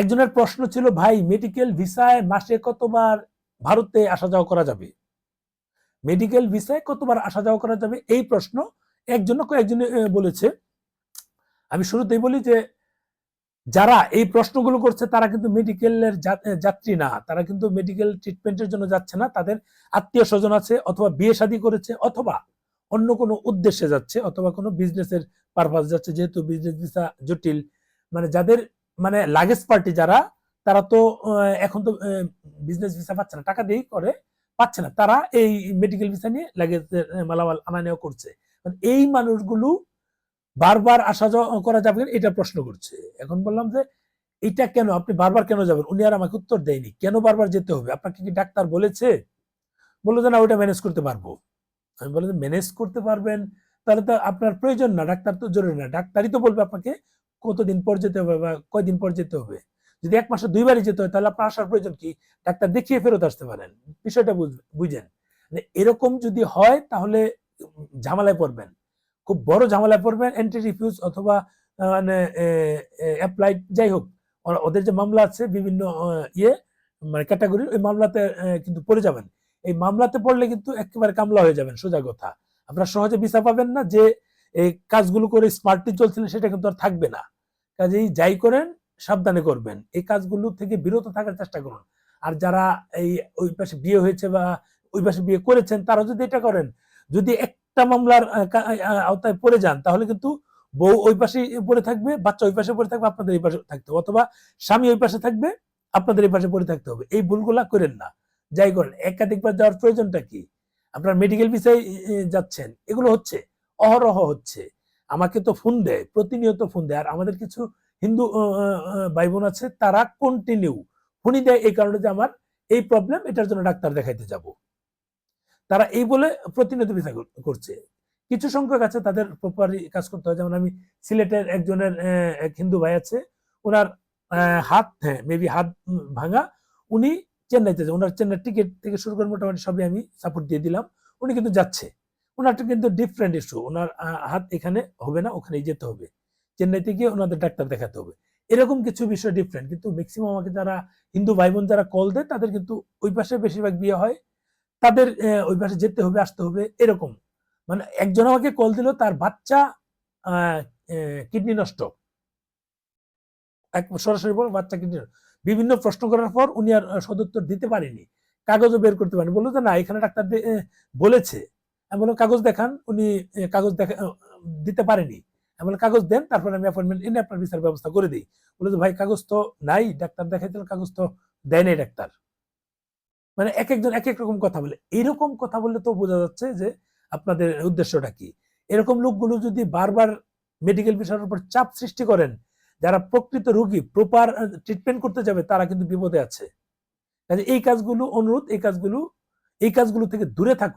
একজনের প্রশ্ন ছিল, ভাই মেডিকেল ভিসায় মাসে কতবার ভারতে আসা যাওয়া করা যাবে? মেডিকেল ভিসায় কতবার আসা যাওয়া করা যাবে? এই প্রশ্ন একজন কয়েকজন বলেছে। আমি শুরুতেই বলি যে, যারা এই প্রশ্নগুলো করছে, তারা কিন্তু মেডিকেলের যাত্রী না। তারা কিন্তু মেডিকেল ট্রিটমেন্টের জন্য যাচ্ছে না। তাদের আত্মীয় স্বজন আছে, অথবা বিয়ে শাদী করেছে, অথবা অন্য কোনো উদ্দেশ্যে যাচ্ছে, অথবা কোনো বিজনেসের পারপাস যাচ্ছে, যেহেতু বিজনেস ভিসা জটিল। মানে যাদের মানে লাগেজ পার্টি যারা, তারা তো এখন তো বিজনেস ভিসা পাচ্ছে না, টাকা দিয়েই করে, পাচ্ছে না। তারা এই মেডিকেল ভিসা নিয়ে লাগেজ মালামাল আনা নেওয়া করছে। মানে এই মানুষগুলো বারবার আসা যাওয়া করা যাবে এটা প্রশ্ন করছে। এখন বললাম যে, এটা কেন? আপনি বারবার কেন যাবেন? উনি আর আমাকে উত্তর দেয়নি। কেন বারবার যেতে হবে? আপনাকে কি ডাক্তার বলেছে? বলল যে, না, ওইটা ম্যানেজ করতে পারব। আমি বললাম ম্যানেজ করতে পারবেন? তাহলে তো আপনার প্রয়োজন না, ডাক্তার তো জরুরি না। ডাক্তারই তো বলবে আপনাকে কতদিন পর যেতে হবে বা কয়দিন পর যেতে হবে? যদি এক মাসে দুইবারই যেতে হয়, তাহলে আপনার আসার প্রয়োজন কি? ডাক্তার দেখিয়ে ফেরত আসতে পারেন। বিষয়টা বুঝ- বুঝেন। মানে এরকম যদি হয়, তাহলে ঝামেলায় পড়বেন। খুব বড় ঝামেলায় পড়বেন এন্ট্রি রিফিউজ অথবা মানে অ্যাপ্লাইড যাই হোক। ওদের যে মামলা আছে, বিভিন্ন ইয়ে মানে ক্যাটাগরি ওই মামলাতে কিন্তু পড়ে যাবেন। এই মামলাতে পড়লে কিন্তু একেবারে কামলা হয়ে যাবেন, সোজা কথা। আপনারা সহজে ভিসা পাবেন না যে এই কাজগুলো করে স্মার্টলি চলছিল, সেটা কিন্তু আর থাকবে না। কাজেই যাই করেন, সাবধানে করবেন। এই কাজগুলো থেকে বিরত থাকার চেষ্টা করুন। আর যারা এই ওই পাশে বিয়ে হয়েছে বা ওই পাশে বিয়ে করেছেন, তারা যদি এটা করেন, যদি একটা মামলার আওতায় পড়ে যান, তাহলে কিন্তু বউ ওই পাশে পড়ে থাকবে, বাচ্চা ওই পাশে পড়ে থাকবে, আপনাদের এই পাশে থাকতে হবে। অথবা স্বামী ওই পাশে থাকবে, আপনাদের এই পাশে পড়ে থাকতে হবে। এই ভুলগুলা করেন না। যাই করেন, একাধিকবার যাওয়ার প্রয়োজনটা কি? আপনার মেডিকেল বিষয়ে যাচ্ছেন, এগুলো হচ্ছে। অহরহ হচ্ছে। আমাকে তো ফোন দেয়, প্রতিনিয়ত ফোন দেয়। আর আমাদের কিছু হিন্দু ভাই বোন আছে, তারা কন্টিনিউ ফোনই দেয় এই কারণে যে আমার এই প্রবলেম এটার জন্য ডাক্তার দেখাইতে যাব। তারা এই বলে প্রতিনিয়ত ভিসা করছে। কিছু সংখ্যক আছে, তাদের প্রপারলি কাজ করতে হয়। যেমন আমি সিলেটের একজনের এক হিন্দু ভাই আছে, ওনার হাত হ্যাঁ মেবি হাত ভাঙা, উনি চেন্নাইতে যায়। ওনার চেন্নাই টিকিট থেকে শুরু করে মোটামুটি সবই আমি সাপোর্ট দিয়ে দিলাম। উনি কিন্তু যাচ্ছে। ওনারটা কিন্তু ডিফারেন্ট ইস্যু ওনার হাত এখানে হবে না, ওখানেই যেতে হবে। চেন্নাইতে গিয়ে ওনাদের ডাক্তার দেখাতে হবে। এরকম কিছু বিষয় ডিফারেন্ট কিন্তু ম্যাক্সিমাম আমাকে যারা হিন্দু ভাই বোন যারা কল দেয়, তাদের কিন্তু ওই পাশে বেশিরভাগ বিয়ে হয়। তাদের ওই পাশে যেতে হবে, আসতে হবে, এরকম। মানে একজন আমাকে কল দিল, তার বাচ্চা কিডনি নষ্ট। এক সরাসরি বল, বাচ্চা কিডনি বিভিন্ন প্রশ্ন করার পর উনি আর সদুত্তর দিতে পারেনি। কাগজও বের করতে পারেনি। বলল যে, না, এখানে ডাক্তার বলেছে। আমি কাগজ দেখান। উনি কাগজ দেখা দিতে পারেনি। আমি বললাম, কাগজ দেন, তারপর আমি অ্যাপয়েন্টমেন্ট এনে আপনার বিচার ব্যবস্থা করে দিই। বলে ভাই, কাগজ তো নাই, ডাক্তার দেখাইতে হলে কাগজ তো দেয় নাই ডাক্তার। মানে এক একজন এক এক রকম কথা বলে। এরকম কথা বললে তো বোঝা যাচ্ছে যে, আপনাদের উদ্দেশ্যটা কি? এরকম লোকগুলো যদি বারবার মেডিকেল বিষয়ের উপর চাপ সৃষ্টি করেন, যারা প্রকৃত রোগী প্রপার ট্রিটমেন্ট করতে যাবে, তারা কিন্তু বিপদে আছে। কাজে এই কাজগুলো অনুরোধ, এই কাজগুলো এই কাজগুলো থেকে দূরে থাকুন।